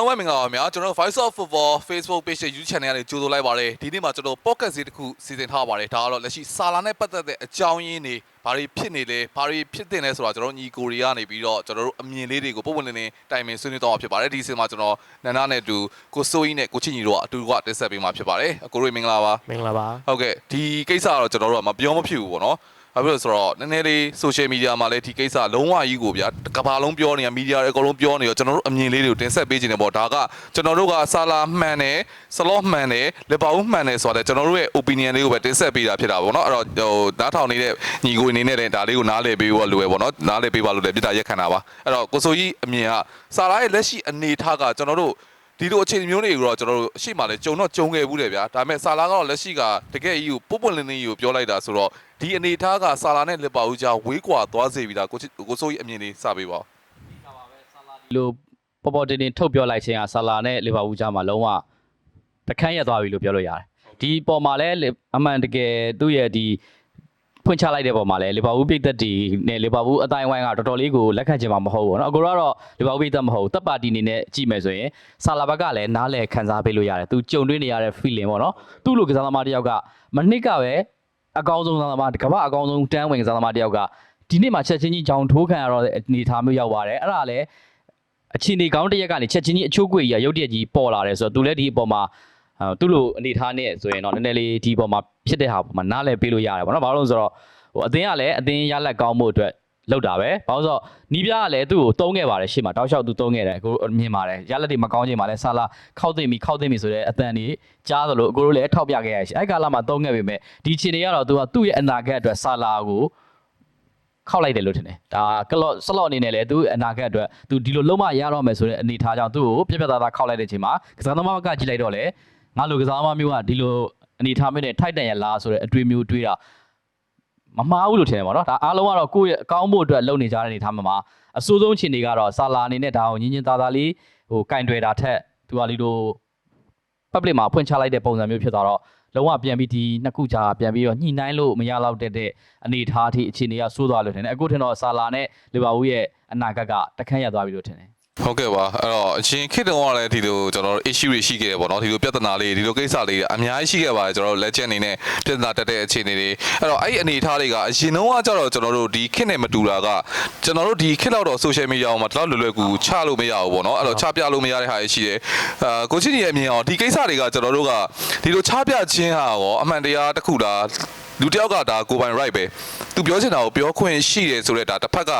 အားလုံးပဲမင်္ဂလာပါခင်ဗျာကျွန်တော်တို့ Voice of Football Facebook page နဲ့ YouTube channel ကနေကြိုဆိုလိုက်ပါတယ်ဒီနေ့မှာကျွန်တော် podcast လေးတစ်ခုစီစဉ်ထားပါတယ်ဒါကတော့လက်ရှိစာလာနဲ့ပတ်သက်တဲ့အကြောင်းရင်းတွေဘာတွေဖြစ်နေလဲဘာတွေဖြစ်တင်လဲဆိုတာကျွန်တော်တို့ညီကိုရီကနေပြီးတော့ကျွန်တော်တို့အမြင်လေးတွေကိုပုံပုံလင်းလင်းတိုင်ပင်ဆွေးနွေးတော့မှာဖြစ်ပါတယ်ဒီစီမှာကျွန်တော်နန္ဒနဲ့အတူကိုစိုးကြီးနဲ့ကိုချင်းကြီးတို့ကအတူကတက်ဆက်ပေးမှာဖြစ်ပါတယ်အကိုရီမင်္ဂလာပါမင်္ဂလာပါဟုတ်ကဲ့ဒီကိစ္စကတော့ကျွန်တော်တို့ကမပြောမဖြစ်ဘူးပေါ့နော် ဘာဖြစ်လို့လဲဆိုတော့နည်းနည်းလေး social media မှာလည်းဒီကိစ္စလုံးဝကြီးကိုဗျာကဘာလုံးပြောနေတာ media တွေအကုန်လုံးပြောနေတော့ကျွန်တော်တို့အမြင်လေးတွေကိုတင်ဆက်ပေးခြင်းတယ်ပေါ့ဒါကကျွန်တော်တို့ကဆာလာမှန်တယ်စလော့မှန်တယ်လက်ပါဦးမှန်တယ်ဆိုတော့ကျွန်တော်တို့ရဲ့ opinion လေးကိုပဲတင်ဆက်ပေးတာဖြစ်တာပေါ့နော်အဲ့တော့ဟိုနားထောင်နေတဲ့ညီကိုအနေနဲ့လည်းဒါလေးကိုနားလည်ပေးဖို့လိုရပေါ့နော်နားလည်ပေးပါလို့လည်းပြတာရက်ခံတာပါအဲ့တော့ကိုဆိုကြီးအမြင်ကဆာလာရဲ့လက်ရှိအနေထားကကျွန်တော်တို့ ဒီလိုအခြေအနေမျိုးတွေကိုတော့ကျွန်တော်တို့အရှိမှလည်းကြုံတော့ကြုံခဲ့ဘူးတယ်ဗျာဒါပေမဲ့ဆာလာကတော့လက်ရှိကတကယ်ကြီးကိုပုတ်ပွင့်လင်းလင်းကြီးကိုပြောလိုက်တာဆိုတော့ဒီအနေထားကဆာလာနဲ့လက်ပါဦးကြားဝေးကွာသွားစေပြီလားကိုချစ်ကိုစိုးကြီးအမြင်လေးစပေးပါဦးဒီလိုပေါ်ပေါ်တင်တင်ထုတ်ပြောလိုက်ခြင်းကဆာလာနဲ့လီဗာပူးကြားမှာလုံးဝတခန့်ရက်သွားပြီလို့ပြောလို့ရတယ်ဒီပေါ်မှာလည်းအမှန်တကယ်သူ့ရဲ့ဒီ ဖွင့်ချလိုက်တဲ့ပုံမှာလည်းလီဗာပူးပိတ်သက်တီနဲ့လီဗာပူးအတိုင်းဝိုင်းကတော်တော်လေးကိုလက်ခံချင်မှာမဟုတ်ဘူးเนาะအကိုကတော့လီဗာပူးပိတ်သက်မဟုတ်ဘူးတပ်ပါတီအနေနဲ့ကြည့်မယ်ဆိုရင်ဆာလာဘက်ကလည်းနားလည်ခံစားပေးလို့ရတယ်သူကြုံတွေ့နေရတဲ့ feeling ပေါ့เนาะသူ့လိုကစားသမားတစ်ယောက်ကမနစ်ကပဲအကောင်းဆုံးကစားသမားကမ္ဘာအကောင်းဆုံးတန်းဝင်ကစားသမားတစ်ယောက်ကဒီနေ့မှာချက်ချင်းကြီးကြောင်ထိုးခံရတော့တဲ့အနေအထားမျိုးရောက်သွားတယ်အဲ့ဒါလည်း အချင်းနေကောင်းတစ်ရက်ကနေချက်ချင်းကြီးအချိုးကွေကြီးရုတ်တရက်ကြီးပေါ်လာတယ်ဆိုတော့သူလည်းဒီအပေါ်မှာအာ သူ့လိုအနေထားနဲ့ဆိုရင်တော့နည်းနည်းလေးဒီအပေါ်မှာဖြစ်တဲ့ဟာပေါ်မှာနားလည်ပေးလို့ရတယ်ပေါ့နော်ဘာလို့လဲဆိုတော့ဟိုအသင်းကလည်းအသင်းရလက်ကောင်းမှုအတွက်လောက်တာပဲဘာလို့ဆိုတော့နီးပြားကလည်းသူ့ကိုတုံးခဲ့ပါတယ်ရှေ့မှာတောက်လျှောက်သူတုံးခဲ့တယ်ကိုမြင်ပါတယ်ရလက်တွေမကောင်းချိန်မှာလည်းဆာလာခောက်သိမ့်ပြီခောက်သိမ့်ပြီဆိုတဲ့အတန်ကြီးကြားသလိုအကိုတို့လည်းထောက်ပြခဲ့ရရှိအဲ့ကာလမှာတုံးခဲ့ပေမဲ့ဒီချိန်တွေကတော့သူကသူ့ရဲ့အနာဂတ်အတွက်ဆာလာကိုခောက်လိုက်တယ်လို့ထင်တယ်ဒါကလော့ဆလော့အနေနဲ့လည်းသူအနာဂတ်အတွက်သူဒီလိုလုံးမရတော့မယ်ဆိုတဲ့အနေထားကြောင့်သူ့ကိုပြက်ပြက်သားသားခောက်လိုက်တဲ့အချိန်မှာကစားသမားကကြည့်လိုက်တော့လေ ငါလိုကစားသမားမျိုးကဒီလိုအနေထားမျိုးနဲ့ထိုက်တန်ရလားဆိုတဲ့အတွေ့အမျိုးတွေးတာမမှားဘူးလို့ထင်တယ်ပေါ့နော်ဒါအားလုံးကတော့ကိုယ့်ရဲ့အကောင်းဖို့အတွက်လုပ်နေကြတဲ့အနေထားမှာမှာအဆိုးဆုံးချိန်တွေကတော့ဆာလာအနေနဲ့ဒါကိုညင်ညင်သားသားလေးဟိုကင်တွယ်တာထက်သူကလီလို public မှာဖွင့်ချလိုက်တဲ့ပုံစံမျိုးဖြစ်သွားတော့လုံးဝပြန်ပြီးဒီနှစ်ခုကြာပြန်ပြီးတော့ညှိနှိုင်းလို့မရတော့တဲ့တဲ့အနေအထားအထိအခြေအနေကဆိုးသွားလို့ထင်တယ်အခုထင်တော့ဆာလာနဲ့လီဗာပူးရဲ့အနာဂတ်ကတခန့်ရသွားပြီလို့ထင်တယ် ဟုတ်ကဲ့ပါအဲ့တော့အချင်းခေတ်တုန်းကလည်းဒီလိုကျွန်တော်တို့ issue တွေရှိခဲ့တယ်ပေါ့နော်ဒီလိုပြဿနာလေးဒီလိုကိစ္စလေးတွေအများကြီးရှိခဲ့ပါတယ်ကျွန်တော်တို့ legend အနေနဲ့ပြဿနာတက်တဲ့အခြေအနေတွေအဲ့တော့အဲ့ဒီအနေအထားတွေကအရင်တုန်းကကြတော့ကျွန်တော်တို့ဒီခေတ်နဲ့မတူတာကကျွန်တော်တို့ဒီခေတ်လောက်တော့ social media မှာတလောက်လွယ်လွယ်ကူကူချလို့မရဘူးပေါ့နော်အဲ့တော့ချပြလို့မရတဲ့ဟာတွေရှိတယ်အာကိုချင်းကြီးရဲ့အမြင်အောင်ဒီကိစ္စတွေကကျွန်တော်တို့ကဒီလိုချပြခြင်းဟာရောအမှန်တရားတစ်ခုလား လူတယောက်ကဒါကိုပိုင် right ပဲသူပြောချင်တာကိုပြောခွင့်ရှိတယ်ဆိုတော့ဒါတစ်ဖက်က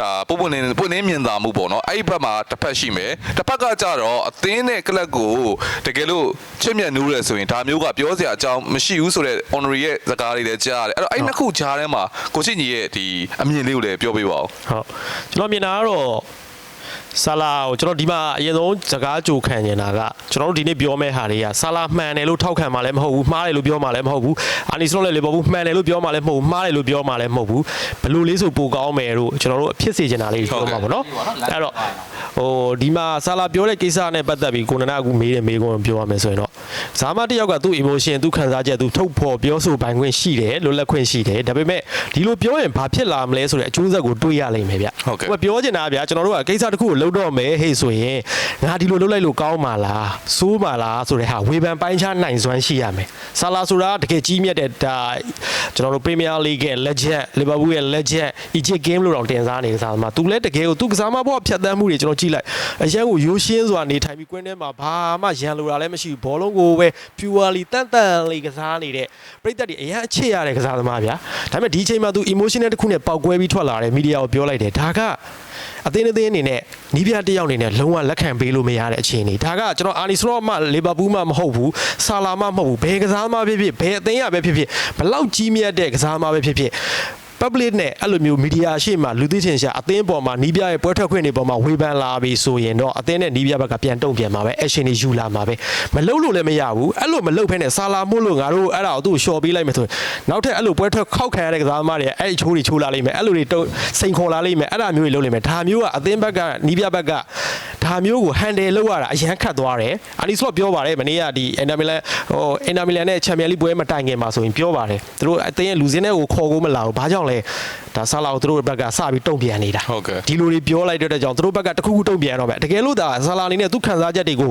ဒါပုံပုံနေပုံနေမြင်သာမှုပေါ့နော်အဲ့ဒီဘက်မှာတစ်ဖက်ရှိမယ်တစ်ဖက်ကကြတော့အသင်းနဲ့ကလပ်ကိုတကယ်လို့ချစ်မြတ်နူးရဲဆိုရင်ဒါမျိုးကပြောစရာအကြောင်းမရှိဘူးဆိုတော့ honorary ရဲ့စကားတွေလည်းကြားရတယ်အဲ့တော့အဲ့နှစ်ခုကြားထဲမှာကိုချစ်ညီရဲ့ဒီအမြင်လေးကိုလည်းပြောပေးပါဦးဟုတ်ကျွန်တော်မြင်တာကတော့ ဆာလာကိုကျွန်တော်ဒီမှာအရင်ဆုံးစကားကြိုခံနေတာကကျွန်တော်တို့ဒီနေ့ပြောမဲ့ဟာတွေကဆာလာမှန်တယ်လို့ထောက်ခံမှလည်းမဟုတ်ဘူးမှားတယ်လို့ပြောမှလည်းမဟုတ်ဘူးအာနီစလော့လည်းလေပေါ်ဘူးမှန်တယ်လို့ပြောမှလည်းမဟုတ်ဘူးမှားတယ်လို့ပြောမှလည်းမဟုတ်ဘူးဘယ်လိုလေးဆိုပိုကောင်းမယ်လို့ကျွန်တော်တို့အဖြစ်စေချင်တာလေးပြောမှာပေါ့နော်အဲ့တော့ဟိုဒီမှာဆာလာပြောတဲ့ကိစ္စနဲ့ပတ်သက်ပြီးကိုနနာကမေးတယ်မေးခွန်းပြောရမယ်ဆိုရင်တော့ဇာမတစ်ယောက်ကသူ့ emotion သူ့ခံစားချက်သူထုတ်ဖော်ပြောဆိုပိုင်ခွင့်ရှိတယ်လွတ်လပ်ခွင့်ရှိတယ်ဒါပေမဲ့ဒီလိုပြောရင်ဘာဖြစ်လာမလဲဆိုတဲ့အကျိုးဆက်ကိုတွေးရလိမ့်မယ်ဗျဟုတ်ကဲ့ဟိုပြောချင်တာဗျာကျွန်တော်တို့ကကိစ္စတစ်ခုကိုလုပ်တော့မယ်ဟေ့ဆိုရင်ငါဒီလိုလုပ်လိုက်လို့ကောင်းပါလားစိုးပါလားဆိုတဲ့ဟာဝေဖန်ပိုင်းခြားနိုင်စွမ်းရှိရမယ်ဆာလာဆိုတာတကယ်ကြီးမြတ်တဲ့ဒါကျွန်တော်တို့ Premier League ရဲ့ legend Liverpool ရဲ့ legend Egypt game လို့တော့တင်စားနေကစားသမားသူလည်းတကယ်ကိုသူကစားမဘောဖြတ်တန်းမှုတွေကျွန်တော်ကြည့်လိုက်အရန်ကိုရိုးရှင်းစွာနေထိုင်ပြီးကွင်းထဲမှာဘာမှရန်လိုတာလည်းမရှိဘူးဘောလုံးကိုပဲ purely တန်တန်လေးကစားနေတဲ့ပြိသက်တွေအရန်အခြေရတဲ့ကစားသမားဗျာဒါပေမဲ့ဒီအချိန်မှာသူ emotional တစ်ခုနဲ့ပောက်ကွဲပြီးထွက်လာတယ်မီဒီယာကိုပြောလိုက်တယ်ဒါက အသင်းအသင်းအနေနဲ့နီးပြတစ်ယောက်အနေနဲ့လုံးဝလက်ခံပေးလို့မရတဲ့အခြေအနေဒါကကျွန်တော်အာနီစလော့မှလီဗာပူးမှမဟုတ်ဘူးဆာလာမှမဟုတ်ဘူးဘယ်ကစားမှဖြစ်ဖြစ်ဘယ်အသင်းရပဲဖြစ်ဖြစ်ဘလောက်ကြီးမြတ်တဲ့ကစားမှပဲဖြစ်ဖြစ် public နဲ့အဲ့လိုမျိုးမီဒီယာရှေ့မှာလူသိရှင်ရှာအသင်းပေါ်မှာနီးပြရဲ့ပွဲထွက်ခွင့်တွေပေါ်မှာဝေဖန်လာပြီဆိုရင်တော့အသင်းနဲ့နီးပြဘက်ကပြန်တုံ့ပြန်မှာပဲ action တွေယူလာမှာပဲမလုပ်လို့လည်းမရဘူးအဲ့လိုမလုပ်ဖ ೇನೆ ဆာလာမို့လို့ငါတို့အဲ့ဒါကိုသူ့ကိုလျှော်ပေးလိုက်မယ်ဆိုရင်နောက်ထပ်အဲ့လိုပွဲထွက်ခောက်ခံရတဲ့ကစားသမားတွေအဲ့ဒီချိုးတွေချိုးလာလိမ့်မယ်အဲ့လိုတွေတုံ့စိန်ခေါ်လာလိမ့်မယ်အဲ့ဒါမျိုးတွေလုပ်လိမ့်မယ်ဒါမျိုးကအသင်းဘက်ကနီးပြဘက်ကဒါဒါမျိုးကို handle လုပ်ရတာအရန်ခတ်သွားတယ်အာနီစလော့ပြောပါတယ်မနေ့ကဒီအင်တာမီလန်ဟိုအင်တာမီလန်နဲ့ချန်ပီယံလိပွဲမတိုင်ခင်မှာဆိုရင်ပြောပါတယ်သူတို့အသင်းရဲ့လူစင်းတွေကိုခေါ်ကိုမလာဘူးဘာကြောင့်လဲဒါဆာလာကိုသူတို့ဘက်ကစပြီးတုံ့ပြန်နေတာဟုတ်ကဲ့ဒီလိုတွေပြောလိုက်တဲ့အတွက်ကြောင့်သူတို့ဘက်ကတစ်ခုခုတုံ့ပြန်တော့ပဲတကယ်လို့ဒါဆာလာအနေနဲ့သူခံစားချက်တွေကို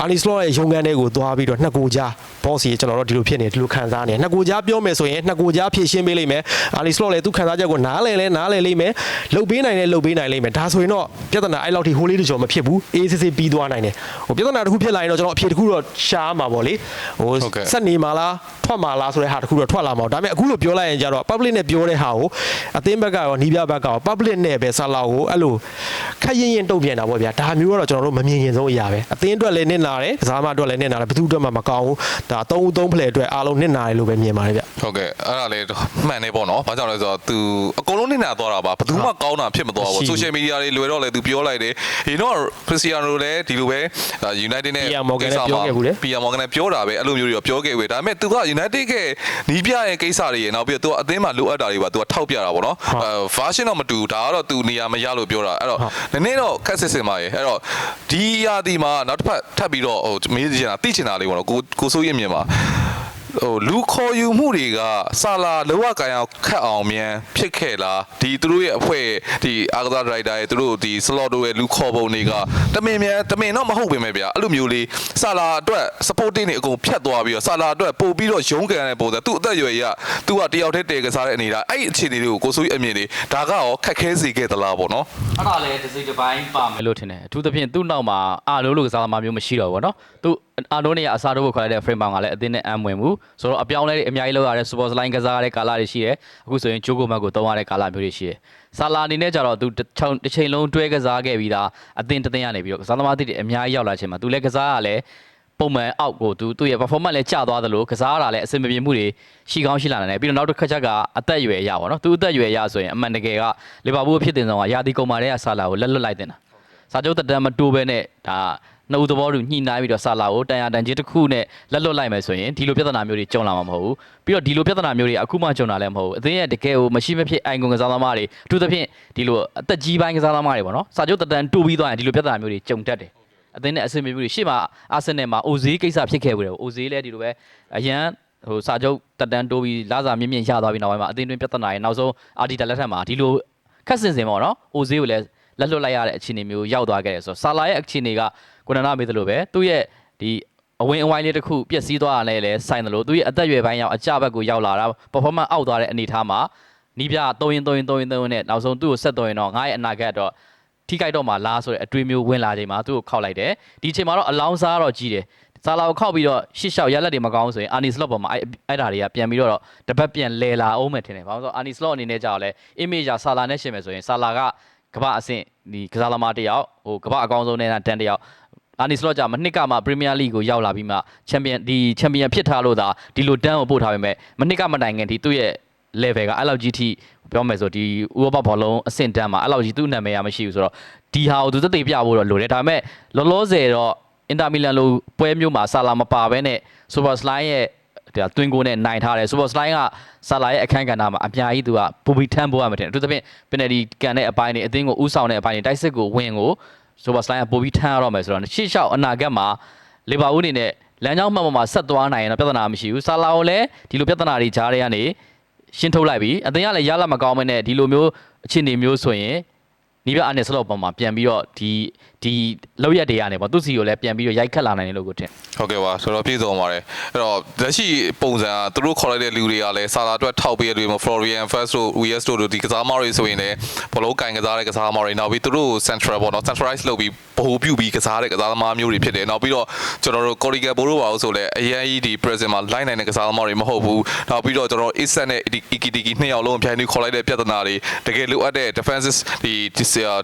အာနီစလော့ရဲ့ရုံခန်းတွေကိုသွားပြီးတော့နှစ်ကိုကြားဘောစီကျွန်တော်တို့ဒီလိုဖြစ်နေဒီလိုခံစားနေနှစ်ကိုကြားပြောမယ်ဆိုရင်နှစ်ကိုကြားဖြည့်ရှင်းပေးလိမ့်မယ်အာနီစလော့လည်းသူခံစားချက်ကိုနားလည်လဲနားလည်လိမ့်မယ်လှုပ်ပေးနိုင်လဲလှုပ်ပေးနိုင်လိမ့်မယ်ဒါဆိုရင်တော့ပြဿနာအဲ့လောက်ထိဟိုးလေးတကြောမဖြစ်ဘူးအေးစစ်စစ်ပြီးသွားနိုင်တယ်ဟိုပြဿနာတစ်ခုဖြစ်လာရင်တော့ကျွန်တော်အဖြေတစ်ခုတော့ရှားမှာပေါ့လေဟိုဟုတ်ကဲ့ဆက်နေမှာလားထွက်မှာလားဆိုတဲ့ဟာတခုတော့ထွက်လာမှာဒါပေမဲ့အခုလိုပြောလိုက်ရင်ကြတော့ public နဲ့ပြောတဲ့ဟာကိုအသင်းဘက်ကရောနီးပြဘက်ကရော public နဲ့ပဲဆလာကိုအဲ့လိုခက်ရင်ရင်တုံ့ပြန်တာပေါ့ဗျာဒါမျိုးကတော့ကျွန်တော်တို့မမြင်ရင်ဆုံးအရာပဲအသင်းအတွက်လည်းနစ်နာတယ်ကစားမအတွက်လည်းနစ်နာတယ်ဘယ်သူအတွက်မှမကောင်းဘူးဒါ၃ဦး၃ဖလှယ်အတွက်အားလုံးနစ်နာတယ်လို့ပဲမြင်ပါတယ်ဗျဟုတ်ကဲ့အဲ့ဒါလည်းမှန်နေပေါ့နော်ဘာကြောင့်လဲဆိုတော့သူအကုန်လုံးနစ်နာသွားတာပါဘယ်သူမှကောင်းတာဖြစ်မသွားဘူး social media တွေလွယ်တော့လည်းသူပြောလိုက်တယ်ရင်တော့ Cristiano လည်းဒီလိုပဲ United နဲ့ PR Morgan နဲ့ပြောခဲ့ဘူးလေ PR Morgan နဲ့ပြောတာပဲအဲ့လိုမျိုးတွေပြောခဲ့ဘူးဒါပေမဲ့သူက United ကနီးပြရဲ့ကိစ္စတွေရေနောက်ပြီးတော့ तू အသင်းမှာလိုအပ်တာတွေပါ तू ကထောက်ပြတာပေါ့နော်အဲ version တော့မတူဘူးဒါကတော့ तू နေရာမရလို့ပြောတာအဲ့တော့နည်းနည်းတော့ခက်စစ်စင်ပါရေအဲ့တော့ဒီရာဒီမှာနောက်တစ်ဖက်ထပ်ပြီးတော့ဟိုမေးချင်တာသိချင်တာလေးပေါ့နော်ကိုကိုစိုးရင်မြင်ပါ ဟိုလူခေါ်ယူမှုတွေကစာလာလောကကန်အောင်ခတ်အောင်မြန်ဖြစ်ခဲ့လားဒီသူတို့ရဲ့အဖွဲ့ဒီအာဂသာဒရိုက်တာရဲ့သူတို့ဒီစလော့တို့ရဲ့လူခေါ်ပုံတွေကတမင်မြန်တမင်တော့မဟုတ်ပင်ပဲဗျာအဲ့လိုမျိုးလေးစာလာအတွက် supporting တွေအကုန်ဖြတ်သွားပြီးတော့စာလာအတွက်ပို့ပြီးတော့ရုန်းကန်တဲ့ပုံစံသူ့အသက်အရွယ်ကြီးကသူကတယောက်တည်းတည်ကစားတဲ့အနေဒါအဲ့ဒီအခြေအနေတွေကိုကိုစိုးကြီးအမြင်တွေဒါကရောခက်ခဲစေခဲ့သလားပေါ့နော်အဲ့ဒါလည်းတစ်စိတ်တစ်ပိုင်းပါမယ်လို့ထင်တယ်အထူးသဖြင့်သူ့နောက်မှာအာလိုလိုကစားသမားမျိုးမရှိတော့ဘူးဗောနော်သူ အာနိုနဲ့အစားတော့ခေါ်လိုက်တဲ့ frame ပေါင်းကလည်းအသင်းနဲ့အမ်းဝင်မှုဆိုတော့အပြောင်းလဲတွေအများကြီးလောက်ရတဲ့ super line ကစားရတဲ့ကာလတွေရှိတယ်အခုဆိုရင်ဂျိုကိုမတ်ကိုတုံးရတဲ့ကာလမျိုးတွေရှိတယ်ဆာလာအနေနဲ့ကြတော့သူတစ်ချောင်းတစ်ချိန်လုံးတွဲကစားခဲ့ပြီးသားအသင်းတစ်သင်းရနေပြီးတော့ကစားသမားတွေအများကြီးရောက်လာချိန်မှာသူလည်းကစားရလဲပုံမှန်အောက်ကိုသူသူ့ရဲ့ performance လည်းကျသွားသလိုကစားရတာလည်းအဆင်မပြေမှုတွေရှိကောင်းရှိလာနိုင်တယ်ပြီးတော့နောက်တစ်ခါချက်ကအသက်အရွယ်အရပါတော့သူအသက်အရွယ်အရဆိုရင်အမှန်တကယ်ကလီဗာပူးဖြစ်တင်ဆောင်ကယာတီကုံမာတဲ့ဆာလာကိုလက်လွတ်လိုက်တင်တာစာချုပ်တက်တမ်းမတိုးဘဲနဲ့ဒါ နှုတ်သဘောတူညှိနှိုင်းပြီးတော့ဆာလာကိုတန်ရာတန်ကြီးတစ်ခုနဲ့လက်လွတ်လိုက်မယ်ဆိုရင်ဒီလိုပြဿနာမျိုးတွေကြုံလာမှာမဟုတ်ဘူးပြီးတော့ဒီလိုပြဿနာမျိုးတွေအခုမှကြုံလာလည်းမဟုတ်ဘူးအသင်းရဲ့တကယ်ကိုမရှိမဖြစ်အိုင်ကွန်ကစားသမားတွေအထူးသဖြင့်ဒီလိုအသက်ကြီးပိုင်းကစားသမားတွေပေါ့နော်စာချုပ်တက်တမ်းတိုးပြီးသွားရင်ဒီလိုပြဿနာမျိုးတွေကြုံတတ်တယ်အသင်းနဲ့အဆင်ပြေမှုတွေရှေ့မှာအာဆင်နယ်မှာအိုဇေးကိစ္စဖြစ်ခဲ့ဘူးတယ်အိုဇေးလည်းဒီလိုပဲအရန်ဟိုစာချုပ်တက်တန်းတိုးပြီးလာစာမြင့်မြင့်ရသွားပြီးနောက်ပိုင်းမှာအသင်းတွင်းပြဿနာတွေနောက်ဆုံးအာဒီတာလက်ထက်မှာဒီလိုခက်စင်စင်ပေါ့နော်အိုဇေးကိုလည်းလက်လွတ်လိုက်ရတဲ့အခြေအနေမျိုးရောက်သွားခဲ့တယ်ဆိုတော့ဆာလာရဲ့အခြေအနေက ကိုနနာမေးသလိုပဲသူ့ရဲ့ဒီအဝင်အဝိုင်းလေးတစ်ခုပျက်စီးသွားတာလည်းလည်းဆိုင်တယ်လို့သူရဲ့အသက်အရွယ်ပိုင်းရောက်အကြဘက်ကိုရောက်လာတာ performance အောက်သွားတဲ့အနေအထားမှာနီးပြ3ရင်3ရင်3ရင်3ရင်နဲ့နောက်ဆုံးသူ့ကိုဆက်သွရင်တော့ငါရဲ့အနာဂတ်တော့ထိခိုက်တော့မှလားဆိုတဲ့အတွေးမျိုးဝင်လာချိန်မှာသူ့ကိုခောက်လိုက်တယ်ဒီအချိန်မှာတော့အလောင်းစားတော့ကြီးတယ်ဆာလာကိုခောက်ပြီးတော့ရှစ်လျှောက်ရလက်တွေမကောင်းဆိုရင်အာနီစလော့ပေါ်မှာအဲ့အဲ့ဓာတွေကပြန်ပြီးတော့တပတ်ပြန်လဲလာအောင်မယ်ထင်တယ်ဘာလို့လဲဆိုတော့အာနီစလော့အနေနဲ့ကြောက်လဲ image ဆာလာနဲ့ရှင်မယ်ဆိုရင်ဆာလာကကမ္ဘာအဆင့်ဒီကစားသမားတစ်ယောက်ဟိုကမ္ဘာအကောင်းဆုံးနဲ့တန်တစ်ယောက် အာနီစလော့ကြမနှစ်ကမှပရီးမီးယားလိကိုရောက်လာပြီးမှချန်ပီယံဒီချန်ပီယံဖြစ်ထားလို့သာဒီလိုတန်းကိုပို့ထားပေမဲ့မနှစ်ကမတိုင်ခင်ဒီသူ့ရဲ့ level ကအဲ့လောက်ကြီးထိပြောမယ်ဆိုဒီဥရောပဘောလုံးအဆင့်တန်းမှာအဲ့လောက်ကြီးသူ့နာမည်ကမရှိဘူးဆိုတော့ဒီဟာကိုသူသက်သေပြဖို့တော့လိုတယ်ဒါပေမဲ့လောလောဆယ်တော့အင်တာမီလန်လိုပွဲမျိုးမှာဆာလာမပါဘဲနဲ့ဆိုပါစလိုင်းရဲ့ဒါတွင်းကိုနဲ့နိုင်ထားတယ်ဆိုပါစလိုင်းကဆာလာရဲ့အခန်းကဏ္ဍမှာအများကြီးသူကပူပီထမ်းဖို့ရမှာတယ်အထူးသဖြင့်ပင်နယ်ဒီကန်တဲ့အပိုင်းတွေအသင်းကိုဥဆောင်တဲ့အပိုင်းတွေတိုက်စစ်ကိုဝင်ကို ဆိုပါစလိုင်းကပူပီထမ်းရတော့မယ်ဆိုတော့ရှေ့လျှောက်အနာဂတ်မှာလီဗာပူးအနေနဲ့လမ်းကြောင်းမှန်မှန်မှာဆက်သွားနိုင်ရင်တော့ပြဿနာမရှိဘူးဆာလာကိုလည်းဒီလိုပြဿနာတွေကြားတွေကနေရှင်းထုတ်လိုက်ပြီအသင်ကလည်းရလာမကောင်းမနဲ့ဒီလိုမျိုးအခြေအနေမျိုးဆိုရင် နီးပြအာနယ်စလော့ပေါ်မှာပြန်ပြီးတော့ဒီဒီလောက်ရက်တွေကနေပေါ့သူစီကိုလည်းပြန်ပြီးတော့ရိုက်ခတ်လာနိုင်တယ်လို့ကိုထင်ဟုတ်ကဲ့ပါဆိုတော့ပြည်စုံပါတယ်အဲ့တော့လက်ရှိပုံစံကသူတို့ခေါ်လိုက်တဲ့လူတွေကလည်းစာလာအတွက်ထောက်ပေးရတဲ့လူမျိုး Florian First တို့ VS တို့ဒီကစားမတွေဆိုရင်လည်းဘလုံးကင်ကစားတဲ့ကစားမတွေနောက်ပြီးသူတို့ central ပေါ့နော် centralize လုပ်ပြီးဗ ဟိုပြုပြီးကစားတဲ့ကစားသမားမျိုးတွေဖြစ်တယ်နောက်ပြီးတော့ကျွန်တော်တို့ Corrigan ဘိုးတို့ပါလို့ဆိုလည်းအရင်ကြီးဒီ present မှာ line နိုင်တဲ့ကစားသမားတွေမဟုတ်ဘူးနောက်ပြီးတော့ကျွန်တော် Isak နဲ့ Ikitiki နှစ်ယောက်လုံးပြန်ပြီးခေါ်လိုက်တဲ့ပြဿနာတွေတကယ်လိုအပ်တဲ့ defenses ဒီ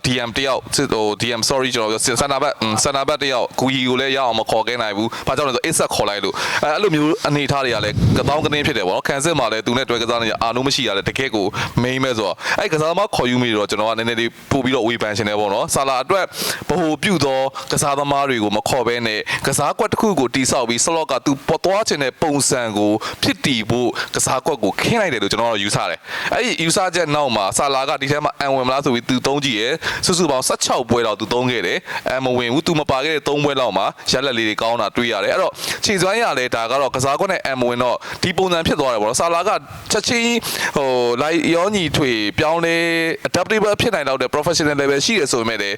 DM တယောက်ဟို DM sorry ကျွန်တော်စန္ဒဘတ်စန္ဒဘတ်တယောက်ကူကြီးကိုလည်းရအောင်မခေါ်ခဲ့နိုင်ဘူးဘာကြောင့်လဲဆို Isak ခေါ်လိုက်လို့အဲအဲ့လိုမျိုးအနေထားတွေကလည်းကတောင်းကနေဖြစ်တယ်ပေါ့နော်ခံစစ်မှာလည်းသူနဲ့တွဲကစားနေအာလုံးမရှိရတယ်တကယ်ကို main ပဲဆိုတော့အဲ့ကစားသမားခေါ်ယူမိတော့ကျွန်တော်ကနည်းနည်းလေးပို့ပြီးတော့ဝေဖန်ရှင်တယ်ပေါ့နော်ဆာလာအတွက်ဘ ਹੁ ပြုတ်သောကစားသမားတွေကိုမခေါ်ဘဲနဲ့ကစားကွက်တစ်ခုကိုတိဆောက်ပြီး slot ကသူပေါ်သွားခြင်းတဲ့ပုံစံကိုဖြစ်တည်ဖို့ကစားကွက်ကိုခင်းလိုက်တယ်လို့ကျွန်တော်တို့ယူဆတယ်အဲ့ဒီယူဆချက်နောက်မှာဆာလာကဒီထဲမှာအံဝင်မလားဆိုပြီးသူသုံးကြည့်ရယ်စုစုပေါင်း16ပွဲတော့သူသုံးခဲ့တယ်အမဝင်ဘူးသူမပါခဲ့တဲ့၃ပွဲလောက်မှာရလက်လေးတွေကောင်းတာတွေ့ရတယ်အဲ့တော့ခြေစွမ်းရလဲဒါကတော့ကစားကွက်နဲ့အမဝင်တော့ဒီပုံစံဖြစ်သွားတယ်ပေါ့နော်ဆာလာကချက်ချင်းဟိုလိုက်ရောညီထွေပြောင်းလဲ adaptable ဖြစ်နိုင်တော့တဲ့ professional level ရှိရဆိုပေမဲ့လည်း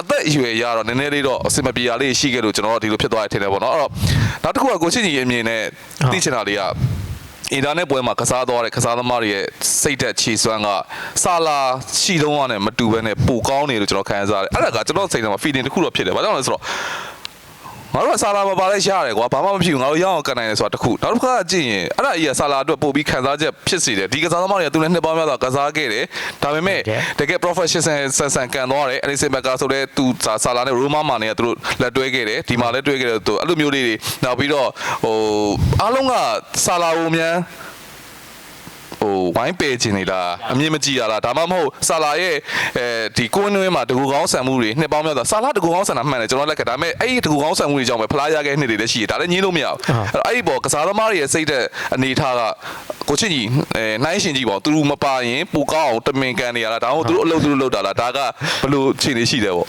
အသက်အရွယ်ရတော့နည်းနည်းလေးတော့အဆင်မပြေရလေးရှိခဲ့လို့ကျွန်တော်တို့ဒီလိုဖြစ်သွားတယ်ထင်တယ်ပေါ့နော်အဲ့တော့နောက်တစ်ခုကကိုချင်းကြီးရဲ့အမြင်နဲ့သိချင်တာလေးကအင်တာနက်ပွဲမှာကစားသွားတဲ့ကစားသမားတွေရဲ့စိတ်သက်ခြေစွမ်းကဆာလာရှိလုံးဝနဲ့မတူဘဲနဲ့ပိုကောင်းနေလို့ကျွန်တော်ခံစားရတယ်အဲ့ဒါကကျွန်တော်စိတ်ထဲမှာ feeling တစ်ခုတော့ဖြစ်တယ်ဘာကြောင့်လဲဆိုတော့ ငါတို့ကဆာလာမပါလဲရတယ်ကွာဘာမှမဖြစ်ဘူးငါတို့ရအောင်ကန်နိုင်တယ်ဆိုတာတစ်ခုနောက်တစ်ခါကကြည့်ရင်အဲ့ဒါကြီးကဆာလာအတွက်ပို့ပြီးခံစားချက်ဖြစ်စေတယ်ဒီကစားသမားတွေကသူလည်းနှစ်ပေါင်းများစွာကစားခဲ့တယ်ဒါပေမဲ့တကယ် professional ဆန်ဆန်ကန်သွားတယ်အဲ့ဒီစင်ဘက်ကဆိုတဲ့သူဆာလာနဲ့ရိုမာမာနဲ့ကသူတို့လက်တွဲခဲ့တယ်ဒီမှာလည်းတွဲခဲ့တယ်သူအဲ့လိုမျိုးလေးတွေနောက်ပြီးတော့ဟိုအားလုံးကဆာလာကိုမြန် ဟိုဝိုင်းပေချင်နေလားအမြင်မကြည့်ရလားဒါမှမဟုတ်ဆာလာရဲ့အဲဒီကိုင်းနွေးမှာတကူကောင်းဆန်မှုတွေနှစ်ပေါင်းများစွာဆာလာတကူကောင်းဆန်တာမှန်တယ်ကျွန်တော်လက်ကဒါပေမဲ့အဲ့ဒီတကူကောင်းဆန်မှုတွေကြောင့်ပဲဖလားရခဲ့တဲ့နှစ်တွေလည်းရှိတယ်ဒါလည်းညင်းလို့မရဘူးအဲ့တော့အဲ့ဒီပေါ်ကစားသမားတွေရဲ့စိတ်သက်အနေထားကကိုချင်းကြီးအဲနိုင်ရှင်ကြီးပေါ့သူတို့မပါရင်ပူကောင်းအောင်တမင်ကန်နေရတာဒါမှမဟုတ်သူတို့အလုပ်သူတို့လုပ်တာလားဒါကဘလို့ခြေနေရှိတယ်ပေါ့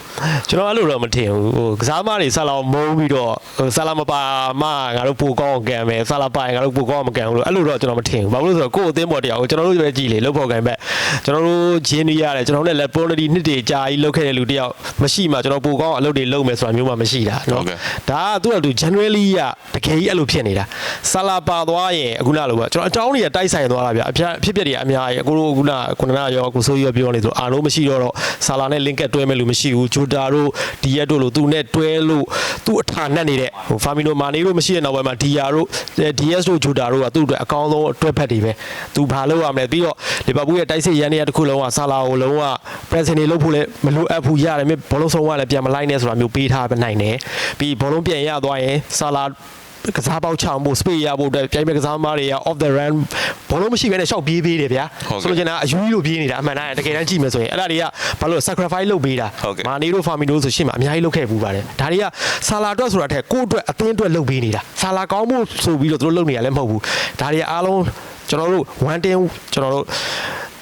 ကျွန်တော်အဲ့လိုတော့မထင်ဘူးဟိုကစားမတွေဆလာမုန်းပြီးတော့ဟိုဆလာမပါမှငါတို့ပိုကောင်းအောင်ကန်မယ်ဆလာပါရင်ငါတို့ပိုကောင်းအောင်မကန်ဘူးလို့အဲ့လိုတော့ကျွန်တော်မထင်ဘူးဘာလို့လဲဆိုတော့ကိုယ့်အသင်းပေါ်တရားကိုကျွန်တော်တို့ပဲကြည့်လေလောက်ဖို့ကန်ပဲကျွန်တော်တို့ဂျင်းနေရတယ်ကျွန်တော်တို့လည်းလက်ပေါ်လီနှစ်တွေကြာကြီးလောက်ခဲ့တဲ့လူတယောက်မရှိမှကျွန်တော်ပိုကောင်းအောင်အလုပ်တွေလုပ်မယ်ဆိုတာမျိုးမှမရှိတာเนาะဒါကသူကသူ generally ကတကယ်ကြီးအဲ့လိုဖြစ်နေတာဆလာပါသွားရင်အခုနလိုပဲကျွန်တော်အတောင်းတွေကတိုက်ဆိုင်သွားတာဗျအဖြစ်ဖြစ်ပျက်တွေအများကြီးအခုတို့ခုနခုနကရောအခုဆိုးရောပြောနေဆိုအာလုံးမရှိတော့တော့ဆလာနဲ့ link တွဲမဲ့လူမရှိဘူးဂျိုတာတို့ဒီရက်တို့လို့သူနဲ့တွဲလို့သူ့အထာနဲ့နေတဲ့ဟိုဖာမီနိုမာနေတို့မရှိတဲ့နောက်ပိုင်းမှာဒီယာတို့ DS တို့ဂျိုတာတို့ကသူ့အတွက်အကောင်းဆုံးအတွဲဖက်တွေပဲသူ ဘာလုပ်ရမလဲပြီးတော့လီဗာပူးရဲ့တိုက်စစ်ရန်နေရတစ်ခုလုံးကဆလာကိုလုံးဝ present တွေလုပ်ဖို့လည်းမလိုအပ်ဘူးရတယ်မြေဘောလုံးဆုံးကလည်းပြန်မလိုက်နဲ့ဆိုတာမျိုးပေးထားပဲနိုင်တယ်ပြီးဘောလုံးပြန်ရသွားရင်ဆလာကစားပေါက်ချောင်ဖို့ space ရဖို့အတွက်ပြိုင်မဲ့ကစားသမားတွေက off the run ဘောလုံးမရှိဘဲနဲ့ရှောက်ပြေးပေးတယ်ဗျာဆိုလို့ကျင်တာအယူကြီးလိုပြေးနေတာအမှန်တမ်းတကယ်တမ်းကြည့်မယ်ဆိုရင်အဲ့ဒါတွေကဘာလို့ sacrifice လုပ်ပေးတာမာနီတို့ဖာမီနိုဆိုရှင်းမှာအများကြီးလုပ်ခဲ့ဘူးပါတယ်ဒါတွေကဆာလာအတွက်ဆိုတာထက်ကိုယ့်အတွက်အသင်းအတွက်လုပ်ပေးနေတာဆာလာကောင်းမှုဆိုပြီးတော့သူတို့လုပ်နေရလည်းမဟုတ်ဘူးဒါတွေအားလုံး ကျွန်တော်တို့1တင်ကျွန်တော်တို့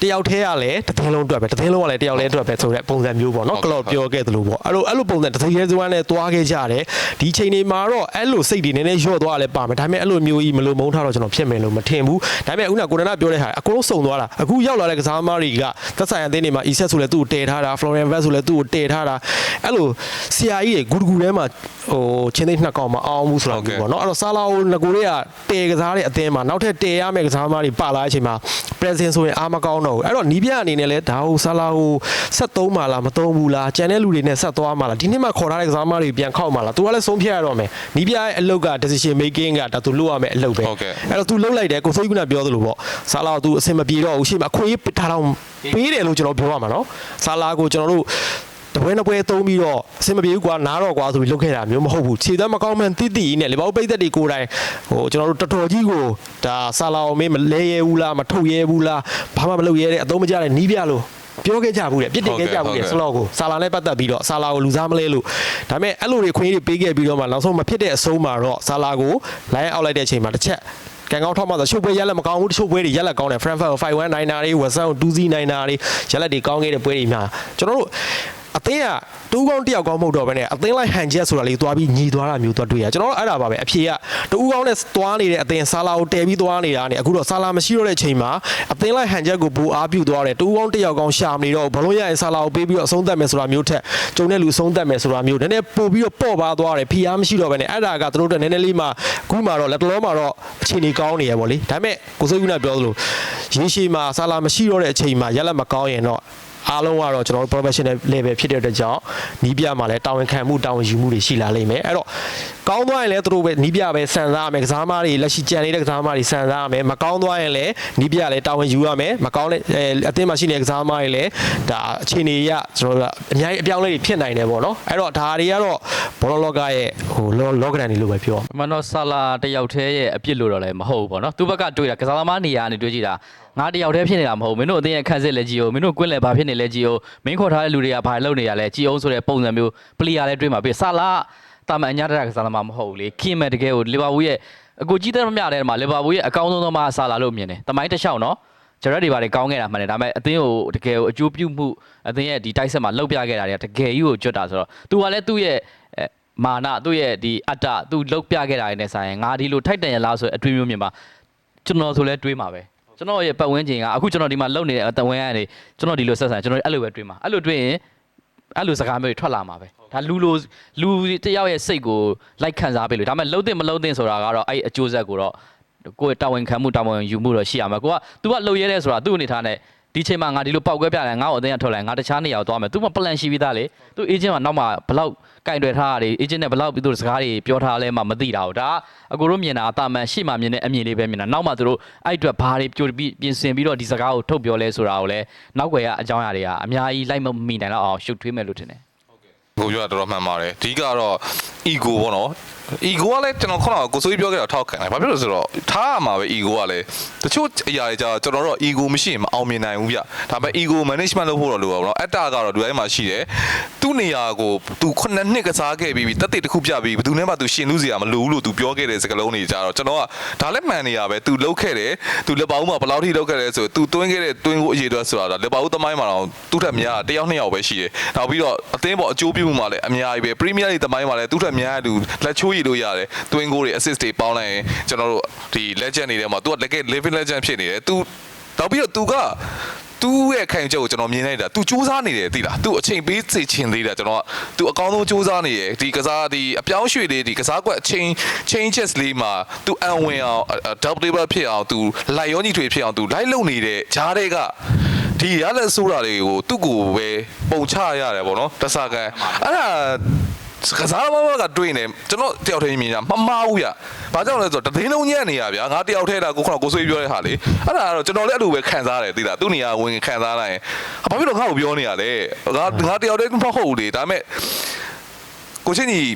တယောက်တည်းရလဲတစ်သင်းလုံးအတွက်ပဲတစ်သင်းလုံးကလည်းတယောက်လဲအတွက်ပဲဆိုတဲ့ပုံစံမျိုးပေါ့နော်ကလော့ပြောခဲ့သလိုပေါ့အဲ့လိုအဲ့လိုပုံစံတစ်သင်းရဲစွမ်းနဲ့တွားခဲ့ကြတယ်ဒီချိန်တွေမှာတော့အဲ့လိုစိတ်တွေနည်းနည်းလျော့သွားလဲပါမယ်ဒါပေမဲ့အဲ့လိုမျိုးကြီးမလို့မုန်းထားတော့ကျွန်တော်ဖြစ်မယ်လို့မထင်ဘူးဒါပေမဲ့အခုနကိုရနာပြောတဲ့ဟာအကုန်လုံးစုံသွားတာအခုရောက်လာတဲ့ကစားသမားတွေကသက်ဆိုင်ရာအသင်းတွေမှာ e-set ဆိုလဲသူ့ကိုတည်ထားတာ Florian Vest ဆိုလဲသူ့ကိုတည်ထားတာအဲ့လိုဆရာကြီးတွေဂူဂူထဲမှာဟိုချင်းသိနှစ်ကောင်မအောင်ဘူးဆိုတာမျိုးပေါ့နော်အဲ့တော့ဆာလာကိုငကိုတွေကတည်ကစားတဲ့အသင်းမှာနောက်ထပ်တည်ရမယ့်ကစားသမားတွေပါလာတဲ့အချိန်မှာ present ဆိုရင်အားမကောင်းတော့ဘူးအဲ့တော့နီးပြအနေနဲ့လဲဒါဟိုဆာလာကိုဆက်သုံးပါလားမသုံးဘူးလားကြံတဲ့လူတွေနဲ့ဆက်သွားမှာလားဒီနှစ်မှခေါ်ထားတဲ့ကစားသမားတွေပြန်ခောက်မှာလားသူကလည်းဆုံးဖြတ်ရတော့မယ်နီးပြရဲ့အလုပ်က decision making ကဒါသူလုပ်ရမယ့်အလုပ်ပဲဟုတ်ကဲ့အဲ့တော့ तू လှုပ်လိုက်တယ်ကိုစိုးကြီးကပြောသလိုပေါ့ဆာလာကို तू အဆင်မပြေတော့ဘူးရှေ့မှာအခွင့်အရေးထားတော့ပေးတယ်လို့ကျွန်တော်ပြောရမှာနော်ဆာလာကိုကျွန်တော်တို့ တပွဲနှစ်ပွဲသုံးပြီးတော့အဆင်မပြေဘူးကွာနားတော့ကွာဆိုပြီးလုပ်ခဲ့တာမျိုးမဟုတ်ဘူးခြေသက်မကောင်းမှန်တိတိနဲ့လေဘောက်ပိတ်သက်တွေကိုယ်တိုင်ဟိုကျွန်တော်တို့တော်တော်ကြီးကိုဒါဆာလာကိုမင်းမလဲရဲဘူးလားမထုတ်ရဲဘူးလားဘာမှမလုပ်ရဲတဲ့အသုံးမကျတဲ့နီးပြလို့ပြောခဲ့ကြဘူးလေပြစ်တင်ခဲ့ကြဘူးလေဆလော့ကိုဆာလာနဲ့ပတ်သက်ပြီးတော့ဆာလာကိုလူစားမလဲလို့ဒါပေမဲ့အဲ့လိုတွေခွင့်ရေးပေးခဲ့ပြီးတော့မှနောက်ဆုံးမဖြစ်တဲ့အဆုံးမှာတော့ဆာလာကိုလိုင်းအောက်လိုက်တဲ့အချိန်မှာတစ်ချက်ကန်ကောင်းထောက်မှဆိုရှုပ်ပွဲရက်လက်မကောင်းဘူးတချို့ပွဲတွေရက်လက်ကောင်းတယ် Frankfurt 5-1နိုင်တာတွေ West 2-0နိုင်တာတွေရက်လက်တွေကောင်းခဲ့တဲ့ပွဲတွေများကျွန်တော်တို့ အသင်းကတူးကောင်းတယောက်ကောင်းမဟုတ်တော့ဘဲနဲ့အသင်းလိုက်ဟန်ချက်ဆိုတာလေးသွားပြီးညီသွားတာမျိုးသွားတွေ့ရကျွန်တော်တို့အဲ့ဒါပါပဲအဖြေကတူးကောင်းနဲ့သွားနေတဲ့အသင်းဆာလာကိုတည်ပြီးသွားနေတာနဲ့အခုတော့ဆာလာမရှိတော့တဲ့အချိန်မှာအသင်းလိုက်ဟန်ချက်ကိုဘူအားပြုသွားတယ်တူးကောင်းတယောက်ကောင်းရှာမနေတော့ဘလုံးရရင်ဆာလာကိုပေးပြီးတော့အဆုံးသတ်မယ်ဆိုတာမျိုးထက်ကျုံတဲ့လူအဆုံးသတ်မယ်ဆိုတာမျိုးနည်းနည်းပို့ပြီးတော့ပေါ့ပါသွားတယ်ဖီအားမရှိတော့ဘဲနဲ့အဲ့ဒါကသူတို့တို့နည်းနည်းလေးမှအခုမှတော့လက်တလုံးမှတော့အခြေအနေကောင်းနေရပါလေဒါပေမဲ့ကိုစိုးယူနာပြောသလိုရင်းရှိမှာဆာလာမရှိတော့တဲ့အချိန်မှာရက်လက်မကောင်းရင်တော့ အားလုံးကတော့ကျွန်တော်တို့ professional level ဖြစ်တဲ့အတွက်ကြောင့်နီးပြမှာလည်းတာဝန်ခံမှုတာဝန်ယူမှုတွေရှိလာလိမ့်မယ်အဲ့တော့ကောင်းသွားရင်လည်းသူတို့ပဲနီးပြပဲစံစားရမယ်ကစားသမားတွေလက်ရှိကြံနေတဲ့ကစားသမားတွေစံစားရမယ်မကောင်းသွားရင်လည်းနီးပြလည်းတာဝန်ယူရမယ်မကောင်းတဲ့အဲအသင်းမှာရှိနေတဲ့ကစားသမားတွေလည်းဒါအခြေအနေရကျွန်တော်တို့ကအများကြီးအပြောင်းအလဲတွေဖြစ်နိုင်တယ်ပေါ့နော်အဲ့တော့ဒါတွေကတော့ဘောလုံးလောကရဲ့ဟိုလောလောကဒန်တွေလို့ပဲပြောမန်တော့ဆာလာတယောက်တည်းရဲ့အပြစ်လို့တော့လည်းမဟုတ်ဘူးပေါ့နော်သူဘက်ကတွေးတာကစားသမားနေရာကနေတွေးကြည့်တာ ငါတယောက်တည်းဖြစ်နေတာမဟုတ်ဘူးမင်းတို့အတင်းရဲ့ခန့်စစ်လဲကြည့်အောင်မင်းတို့ကွင်းလဲဘာဖြစ်နေလဲကြည့်အောင်မင်းခေါ်ထားတဲ့လူတွေကဘာလုပ်နေရလဲကြည့်အောင်ဆိုတဲ့ပုံစံမျိုးပလီယာလဲတွေးမှာပြီးဆာလာတာမန်အညာတရကစားသမားမဟုတ်ဘူးလေခင်မဲ့တကယ်ကိုလီဗာပူးရဲ့အကိုကြီးတဲ့မမြတဲ့မှာလီဗာပူးရဲ့အကောင်းဆုံးသောမှာဆာလာလို့မြင်တယ်တမိုင်းတစ်လျှောက်နော်ဂျရက်တွေပါလေကောင်းခဲ့တာမှန်တယ်ဒါပေမဲ့အသင်းကိုတကယ်ကိုအကျိုးပြုမှုအသင်းရဲ့ဒီတိုက်ဆက်မှာလှုပ်ပြခဲ့တာတွေကတကယ်ကြီးကိုကြွတ်တာဆိုတော့ तू ကလည်းသူ့ရဲ့အဲမာနသူ့ရဲ့ဒီအတ္တသူလှုပ်ပြခဲ့တာတွေနဲ့ဆိုင်ရင်ငါဒီလိုထိုက်တန်ရလားဆိုတဲ့အတွေ့အမျိုးမြင်ပါကျွန်တော်ဆိုလဲတွေးမှာပဲ ကျွန်တော်ရဲ့ပတ်ဝန်းကျင်ကအခုကျွန်တော်ဒီမှာလုံနေတဲ့အတဝန်းကနေကျွန်တော်ဒီလိုဆက်ဆံကျွန်တော်အဲ့လိုပဲတွေးမှာအဲ့လိုတွေးရင်အဲ့လိုစကားမျိုးတွေထွက်လာမှာပဲဒါလူလိုလူတယောက်ရဲ့စိတ်ကိုလိုက်ခံစားပေးလို့ဒါပေမဲ့လှုပ်တဲ့မလှုပ်တဲ့ဆိုတာကတော့အဲ့အကျိုးဆက်ကိုတော့ကိုယ့်တာဝန်ခံမှုတာဝန်ယူမှုတော့ရှိရမှာကိုက तू ကလှုပ်ရဲတယ်ဆိုတာသူ့အနေထားနဲ့ဒီချိန်မှာငါဒီလိုပောက်ကွဲပြတယ်ငါ့ကိုအသိအထွက်လိုက်ငါတခြားနေရာကိုသွားမယ် तू မ plan ရှိပြီးသားလေသူ agent ကနောက်မှဘလောက် ကင်တွယ်ထားတာတွေ agent နဲ့ဘလောက်ပြီးသူတို့စကားတွေပြောထားလဲမှမသိတာဟုတ်ဒါအကိုတို့မြင်တာအတာမန်ရှေ့မှာမြင်တဲ့အမြင်လေးပဲမြင်တာနောက်မှသူတို့အဲ့အတွက်ဘာတွေကြိုပြီးပြင်ဆင်ပြီးတော့ဒီစကားကိုထုတ်ပြောလဲဆိုတာကိုလည်းနောက်ွယ်ကအကြောင်းအရာတွေကအများကြီးလိုက်မမိနိုင်တော့အောင်ရှုပ်ထွေးမယ်လို့ထင်တယ်ကိုပြောတာတော်တော်မှန်ပါတယ်အဓိကတော့ ego ပေါ့နော် ego ကလည်းကျွန်တော်ခုနကကိုစိုးကြီးပြောခဲ့တာထောက်ခံတယ်ဘာဖြစ်လို့လဲဆိုတော့ထားရမှာပဲ ego ကလည်းတချို့အရာတွေကြာကျွန်တော်တို့ ego မရှိရင်မအောင်မြင်နိုင်ဘူးဗျဒါပေမဲ့ ego management လုပ်ဖို့တော့လိုပါဘူးနော်အတ္တကတော့ဒီတိုင်းမှာရှိတယ်သူ့နေရာကိုသူခုနှစ်နှစ်ကစားခဲ့ပြီးတက်တဲ့တစ်ခုပြပြီးဘယ်သူနဲ့မှသူရှင်လူစရာမလိုဘူးလို့သူပြောခဲ့တဲ့စကားလုံးတွေကြာတော့ကျွန်တော်ကဒါလည်းမှန်နေရပဲသူလုပ်ခဲ့တယ်သူလက်ပါဦးမှာဘယ်လောက်ထိလုပ်ခဲ့တယ်ဆိုသူတွင်းခဲ့တဲ့တွင်းကိုအရေးတော့ဆိုတာလက်ပါဦးသမိုင်းမှာတော့သူ့ထက်များတယောက်နှစ်ယောက်ပဲရှိတယ်နောက်ပြီးတော့အသင်းပေါ်အကျိုးပြုမှုမှာလည်းအများကြီးပဲ Premier League သမိုင်းမှာလည်းသူ့ထက်များတဲ့သူလက်ချိုးရည်လို့ရတယ်တွင်းကိုတွေ assist တွေပေါင်းလိုက်ရင်ကျွန်တော်တို့ဒီ legend တွေထဲမှာသူကတကယ် living legend ဖြစ်နေတယ်သူနောက်ပြီးတော့သူကသူ့ရဲ့ခံယူချက်ကိုကျွန်တော်မြင်လိုက်တာ तू စူးစမ်းနေတယ်သိလား तू အချိန်ပေးစေချင်သေးတယ်ကျွန်တော်က तू အကောင်းဆုံးစူးစမ်းနေတယ်ဒီကစားဒီအပြောင်းရွှေ့လေးဒီကစားကွက် chain changes လေးမှာ तू အန်ဝင်အောင် double table ဖြစ်အောင် तू လိုက်ရောညီထွေဖြစ်အောင် तू လိုက်လုံနေတဲ့ဂျားတွေကဒီရလက်ဆိုးတာတွေကိုသူ့ကိုပဲပုံချရတယ်ပေါ့နော်တဆကန်အဲ့ဒါ ကစားသမားကတွေ့နေကျွန်တော်တယောက်တည်းမြင်တာမမှားဘူးဗျ။ဘာကြောင့်လဲဆိုတော့တသိန်းလုံးညံ့နေရဗျာ။ငါတယောက်တည်းတာကိုခုနကကိုဆွေးပြောတဲ့ဟာလေ။အဲ့ဒါကတော့ကျွန်တော်လည်းအဲ့လိုပဲခံစားရတယ်သိလား။သူ့နေရာဝင်ခံစားလိုက်ရင်ဟာဘာဖြစ်လို့ငါ့ကိုပြောနေရလဲ။ငါငါတယောက်တည်းမဟုတ်ဘူးလေ။ဒါပေမဲ့ကိုချင်းကြီး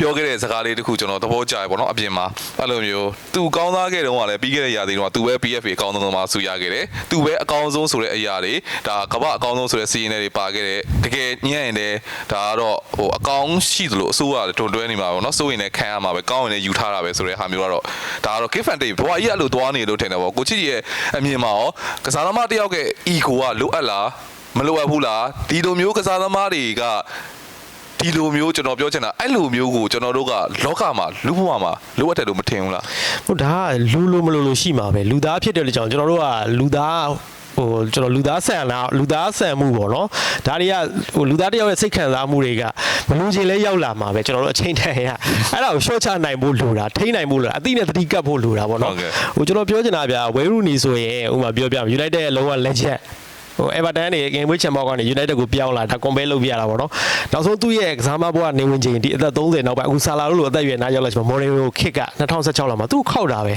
ပြောခဲ့တဲ့စကားလေးတခုကျွန်တော်သဘောကျရပေါ့နော်အပြင်မှာအဲ့လိုမျိုးသူကောင်းသားခဲ့တုန်းကလည်းပြီးခဲ့တဲ့ရာသီတုန်းကသူပဲ PFA အကောင်းဆုံးမှာဆူရခဲ့တယ်သူပဲအကောင်းဆုံးဆိုတဲ့အရာတွေဒါကမ္ဘာအကောင်းဆုံးဆိုတဲ့စီးရင်တွေပါခဲ့တယ်တကယ်ညံ့ရင်လည်းဒါကတော့ဟိုအကောင်းရှိသလိုအစိုးရလည်းတွန်တွဲနေမှာပေါ့နော်စိုးရင်လည်းခံရမှာပဲကောင်းရင်လည်းယူထားတာပဲဆိုတဲ့ဟာမျိုးကတော့ဒါကတော့ give and take ဘဝကြီးအဲ့လိုသွားနေလို့ထင်တယ်ပေါ့ကိုချစ်ကြီးရဲ့အမြင်မှာရောကစားသမားတစ်ယောက်ရဲ့ ego ကလိုအပ်လားမလိုအပ်ဘူးလားဒီလိုမျိုးကစားသမားတွေက ဒီလိုမျိုးကျွန်တော်ပြောချင်တာအဲ့လိုမျိုးကိုကျွန်တော်တို့ကလောကမှာလူဘဝမှာလိုအပ်တယ်လို့မထင်ဘူးလားဟိုဒါကလူလိုမလိုလိုရှိမှာပဲလူသားဖြစ်တယ်လို့ကြောင့်ကျွန်တော်တို့ကလူသားဟိုကျွန်တော်လူသားဆန်လာလူသားဆန်မှုပေါ့နော်ဒါတွေကဟိုလူသားတယောက်ရဲ့စိတ်ခံစားမှုတွေကမလို့ချင်းလဲရောက်လာမှာပဲကျွန်တော်တို့အချိန်တန်ရအဲ့ဒါကို short ချနိုင်ဖို့လိုတာထိနိုင်ဖို့လိုတာအသိနဲ့သတိကပ်ဖို့လိုတာပေါ့နော်ဟိုကျွန်တော်ပြောချင်တာဗျာဝဲရူနီဆိုရင်ဥပမာပြောပြ United ရဲ့လုံးဝ legend ဟို Everton နေ game ဝေးချန်ဘောက်ကနေ United ကိုပြောင်းလာဒါ compare လုပ်ပြရတာပေါ့နော်နောက်ဆုံးသူ့ရဲ့ကစားမဘွားနေဝင်ချိန်ဒီအသက်30နောက်ပိုင်းအခုဆာလာလို့လို့အသက်အရွယ်နားရောက်လာချိန်မှာ Mourinho ခစ်က2016လောက်မှာသူ့ခောက်တာပဲ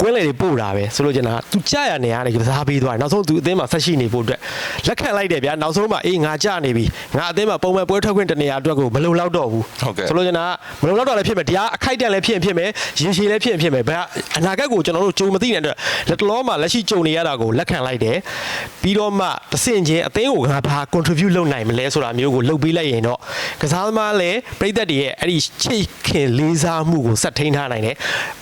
ကွင်းလေတွေပို့တာပဲဆိုလို့ကျင်တာသူကြာရနေရတယ်ကစားပေးသွားတယ်နောက်ဆုံးသူအသင်းမှာဆက်ရှိနေဖို့အတွက်လက်ခံလိုက်တယ်ဗျာနောက်ဆုံးမှာအေးငါကြာနေပြီငါအသင်းမှာပုံမှန်ပွဲထွက်ခွင့်တနေရာအတွက်ကိုမလုံလောက်တော့ဘူးဟုတ်ကဲ့ဆိုလို့ကျင်တာမလုံလောက်တော့လည်းဖြစ်မယ်တရားအခိုက်အတန့်လည်းဖြစ်ရင်ဖြစ်မယ်ရင်ရှည်လည်းဖြစ်ရင်ဖြစ်မယ်ဗျာအနာဂတ်ကိုကျွန်တော်တို့ကြုံမသိတဲ့အတွက်လက်တလောမှာလက်ရှိကြုံနေရတာကိုလက်ခံလိုက်တယ်ပြီးတော့မှတဆင့်ချင်းအသင်းကိုငါဘာ contribute လုပ်နိုင်မလဲဆိုတာမျိုးကိုလုပ်ပေးလိုက်ရင်တော့ကစားသမားလည်းပြည်သက်တွေရဲ့အဲ့ဒီချိတ်ခင်လေးစားမှုကိုစက်ထိန်းထားနိုင်တယ်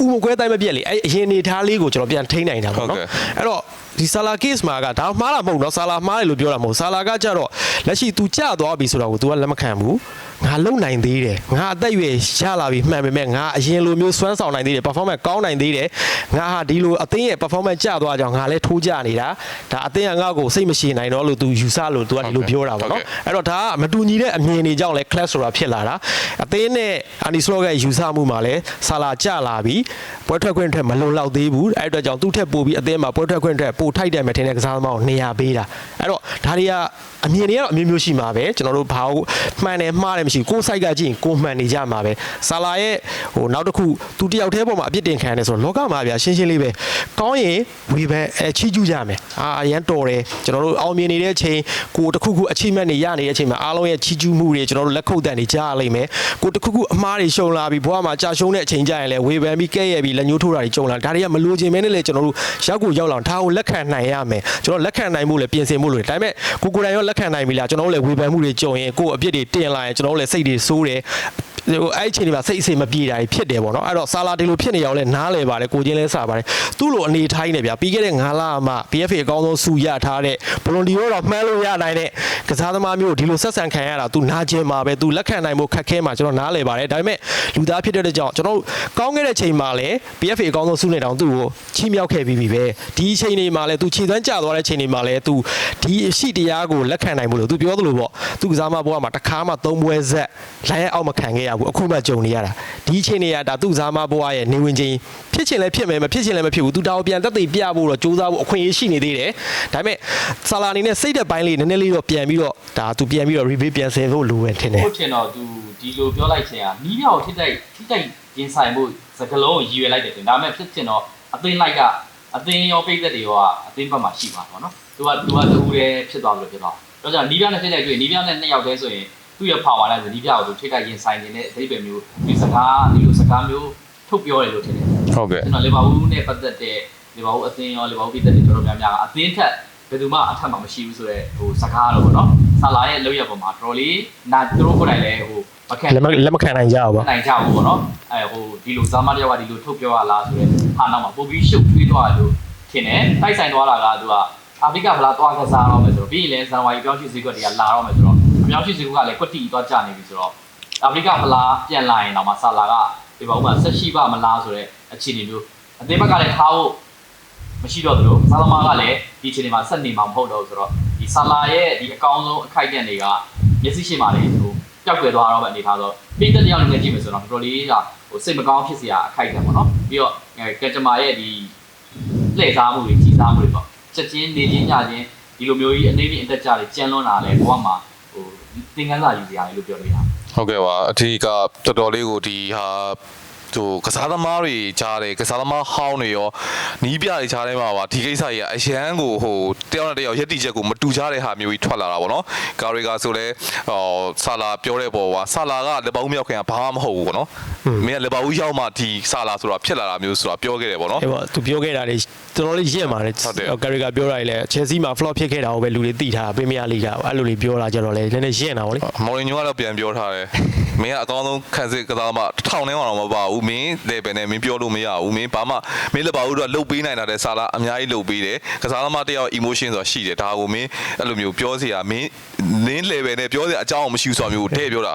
ဥမကွဲတိုင်းမပြက်လေအဲ့အရင်အနေထားလေးကိုကျွန်တော်ပြန်ထိန်းနိုင်တာပေါ့နော်အဲ့တော့ဒီဆာလာ case မှာကဒါမှားတာမဟုတ်တော့ဆာလာမှားတယ်လို့ပြောတာမဟုတ်ဆာလာကကြတော့လက်ရှိ तू ကြသွားပြီဆိုတော့ကို तू ကလက်မခံဘူး ငါလုံနိုင်သေးတယ်ငါအသက်အရွယ်ရလာပြီမှန်ပေမဲ့ငါအရင်လိုမျိုးစွမ်းဆောင်နိုင်သေးတယ် performance ကောင်းနိုင်သေးတယ်ငါဟာဒီလိုအသင်းရဲ့ performance ကျသွားကြောင်ငါလည်းထိုးကြနေတာဒါအသင်းကငါ့ကိုစိတ်မရှိနိုင်တော့လို့ तू ယူဆလို့ तू ကဒီလိုပြောတာပေါ့နော်အဲ့တော့ဒါကမတူညီတဲ့အမြင်တွေကြောင့်လဲ clash ဆိုတာဖြစ်လာတာအသင်းနဲ့အာနီစလော့ရဲ့ယူဆမှုမှာလဲဆာလာကျလာပြီပွဲထွက်ခွင့်ထက်မလုံလောက်သေးဘူးအဲ့အတွက်ကြောင့်သူ့ထက်ပိုပြီးအသင်းမှာပွဲထွက်ခွင့်ထက်ပိုထိုက်တယ်မယ်ထင်တဲ့ကစားသမားကိုနေရာပေးတာအဲ့တော့ဒါတွေကအမြင်တွေကတော့အမျိုးမျိုးရှိမှာပဲကျွန်တော်တို့ဘာလို့မှန်တယ်မှားတယ်မရှိဘူးကိုယ်စိုက်ကကြည့်ရင်ကိုယ်မှန်နေကြမှာပဲဆာလာရဲ့ဟိုနောက်တစ်ခုသူတယောက်တည်းပေါ်မှာအပြစ်တင်ခံရတယ်ဆိုတော့လောကမှာဗျာရှင်းရှင်းလေးပဲကောင်းရင်ဝေဖန်အချီးကျူးကြမယ်အာအရန်တော်တယ်ကျွန်တော်တို့အောင်မြင်နေတဲ့အချိန်ကိုယ်တစ်ခုခုအချိမက်နေရနေတဲ့အချိန်မှာအားလုံးရဲ့ချီးကျူးမှုတွေကျွန်တော်တို့လက်ခုပ်တန်တွေကြားရလိမ့်မယ်ကိုယ်တစ်ခုခုအမှားတွေရှုံလာပြီးဘဝမှာကြာရှုံးတဲ့အချိန်ကြရင်လည်းဝေဖန်ပြီးကဲ့ရဲ့ပြီးလက်ညှိုးထိုးတာတွေကြုံလာဒါတွေကမလိုချင်မဲနဲ့လေကျွန်တော်တို့ရောက်ကိုရောက်လာဒါကိုလက်ခံနိုင်ရမယ်ကျွန်တော်လက်ခံနိုင်မှုလည်းပြင်ဆင်မှုလို့ဒါပေမဲ့ကိုကိုယ်တိုင်ရောလက်ခံနိုင်ပြီလားကျွန်တော်တို့လည်းဝေဖန်မှုတွေကြုံရင်ကိုယ်အပြစ်တွေတင်လာရင်ကျွန်တော်တို့လည်းစိတ်တွေဆိုးတယ်ဟိုအဲ့အချိန်ဒီမှာစိတ်အစိမ်မပြေတာကြီးဖြစ်တယ်ပေါ့နော်အဲ့တော့ဆာလာဒီလိုဖြစ်နေအောင်လဲနားလဲပါတယ်ကိုချင်းလဲစားပါတယ်သူ့လိုအနေထိုင်းနေဗျာပြီးခဲ့တဲ့9လမှ PFA အကောင်းဆုံးစူရထားတဲ့ဘလွန်ဒီရောတော့မှန်းလို့ရနိုင်တဲ့ကစားသမားမျိုးဒီလိုဆက်ဆံခံရတာသူနာကျင်မှာပဲသူလက်ခံနိုင်ဖို့ခက်ခဲမှာကျွန်တော်နားလဲပါတယ်ဒါပေမဲ့လူသားဖြစ်တဲ့ကြောင့်ကျွန်တော်ကောင်းခဲ့တဲ့ချိန်မှာလဲ PFA အကောင်းဆုံးစူနေတောင်သူ့ကိုချီးမြှောက်ခဲ့ပြီးပြီပဲဒီအချိန်လေးမှာလဲသူခြေသွမ်းကျသွားတဲ့ချိန်လေးမှာလဲသူဒီအရှိတရားကိုလက်ခံနိုင်မှုလို့သူပြောသလိုပေါ့သူကစားမဘွားမှာတစ်ခါမှသုံးပွဲဆက်လိုင်းရဲ့အောက်မခံခဲ့ရဘူးအခုမှကြုံနေရတာဒီအချိန်လေးကဒါသူကစားမဘွားရဲ့နေဝင်ချင်းဖြစ်ချင်လဲဖြစ်မယ်မဖြစ်ချင်လဲမဖြစ်ဘူးသူတောင်ပြန်တက်သိပြဖို့တော့စူးစမ်းဖို့အခွင့်အရေးရှိနေသေးတယ်ဒါပေမဲ့ဆာလာအနေနဲ့စိတ်သက်ပိုင်းလေးနည်းနည်းလေးတော့ပြန်ပြီးတော့ဒါသူပြန်ပြီးတော့ review ပြန်ဆင်ဖို့လိုပဲထင်တယ်ဟုတ်ချင်တော့သူဒီလိုပြောလိုက်ချင်อ่ะနီးမြောက်ထိတိုက်ထိတိုက်ရင်ဆိုင်မှုစကလုံးကိုရည်ရွယ်လိုက်တယ်တင်ဒါပေမဲ့ဖြစ်ချင်တော့အသင်းလိုက်ကအသင်းရောပိတ်သက်တွေရောအသင်းဘက်မှာရှိမှာပေါ့နော်သူကသူကတူတယ်ဖြစ်သွားလို့ဖြစ်သွားတော့ကြောင့်နီးပြနဲ့ထိတိုက်တွေ့နီးပြနဲ့နှစ်ယောက်တည်းဆိုရင် သူ့ရဲ့ power နဲ့ဆိုနီးပြကိုသူထိတိုက်ရင်ဆိုင်နေတဲ့အသေးပဲမျိုးဒီစကားဒီလိုစကားမျိုးထုတ်ပြောတယ်လို့ထင်တယ်ဟုတ်ကဲ့ကျွန်တော်လီဗာပူးနဲ့ပတ်သက်တဲ့လီဗာပူးအသင်းရောလီဗာပူးပြည်သက်တွေတော်တော်များများကအသင်းထက်ဘယ်သူမှအထက်မှာမရှိဘူးဆိုတော့ဟိုစကားတော့ဗောနော်ဆာလာရဲ့လောက်ရပေါ်မှာတော်တော်လေးနာသူတို့ကိုယ်တိုင်လည်းဟိုမခံလက်မလက်မခံနိုင်ကြဘူးပေါ့နိုင်ကြဘူးဗောနော်အဲဟိုဒီလိုဇာမတယောက်ကဒီလိုထုတ်ပြောရလားဆိုတော့ဟာနောက်မှာပို့ပြီးရှုပ်ထွေးသွားတယ်လို့ထင်တယ်တိုက်ဆိုင်သွားတာကသူကအာဖရိကဗလာသွားကစားတော့မယ်ဆိုတော့ပြီးရင်လည်းဇန်နဝါရီပြောင်းရွှေ့ဈေးကွက်တွေကလာတော့မယ်ဆိုတော့ အပြောင်းရွှေ့ဈေးကွက်ကလည်းကွက်တီသွားကျနေပြီဆိုတော့အာဖရိကဗလာပြန်လာရင်တော့မှဆာလာကဒီဘောမှာဆက်ရှိပါမလားဆိုတော့အခြေအနေမျိုးအသေးဘက်ကလည်းထားဖို့မရှိတော့သလိုဆာလမာကလည်းဒီအချိန်မှာဆက်နေမှာမဟုတ်တော့ဘူးဆိုတော့ဒီဆာလာရဲ့ဒီအကောင်းဆုံးအခိုက်အတန့်တွေကမျက်စိရှိမှလည်းဟိုပျောက်ကွယ်သွားတော့မှအနေထားတော့ပိတ်သက်တယောက်လည်းကြည့်မယ်ဆိုတော့တော်တော်လေးကဟိုစိတ်မကောင်းဖြစ်စရာအခိုက်အတန့်ပေါ့နော်ပြီးတော့ကက်တမာရဲ့ဒီလှည့်စားမှုတွေကြီးစားမှုတွေပေါ့ချက်ချင်းနေချင်းညချင်းဒီလိုမျိုးကြီးအနေနဲ့အတက်ကြတွေကြမ်းလွန်းတာလည်းဘဝမှာဟို သင်ခန်းစာယူစရာလေးလို့ပြောလို့ရတယ်ဟုတ်ကဲ့ပါအထီးကတော်တော်လေးကိုဒီဟာ ဟိုကစားသမားတွေကြားတယ်ကစားသမားဟောင်းတွေရောနီးပြတွေကြားထဲမှာပါဒီကိစ္စကြီးကအရန်ကိုဟိုတယောက်နဲ့တယောက်ရက်တီချက်ကိုမတူကြတဲ့ဟာမျိုးကြီးထွက်လာတာပေါ့နော်ကာရီကာဆိုလဲဟောဆာလာပြောတဲ့ပေါ်ကဆာလာကလက်ပေါင်းမြောက်ခင်ကဘာမှမဟုတ်ဘူးပေါ့နော်မင်းကလက်ပေါင်းရောက်မှဒီဆာလာဆိုတာဖြစ်လာတာမျိုးဆိုတာပြောခဲ့တယ်ပေါ့နော်အဲ့ပေါ့သူပြောခဲ့တာတွေတော်တော်လေးရင့်ပါတယ်ဟုတ်တယ်ကာရီကပြောတာလေချယ်ဆီမှာ flop ဖြစ်ခဲ့တာကိုပဲလူတွေသိထားတာပရီးမီးယားလိဂ်ကအဲ့လိုလေးပြောတာကြတော့လေနည်းနည်းရင့်တာဗောလေမော်ရီညိုကတော့ပြန်ပြောထားတယ် မင်းကအကောင်းဆုံးခံစစ်ကစားသမားတစ်ထောင်ထဲမှာတော့မပါဘူးမင်း level နဲ့မင်းပြောလို့မရဘူးမင်းဘာမှမင်းလည်းပါဘူးတော့လှုပ်ပေးနိုင်တာတဲ့ဆာလာအများကြီးလှုပ်ပေးတယ်ကစားသမားတစ်ယောက် emotion ဆိုတာရှိတယ်ဒါကိုမင်းအဲ့လိုမျိုးပြောစရာမင်း နင်း level နဲ့ပြောစရာအကြောင်းမရှိဘူးဆိုတာမျိုးတဲ့ပြောတာ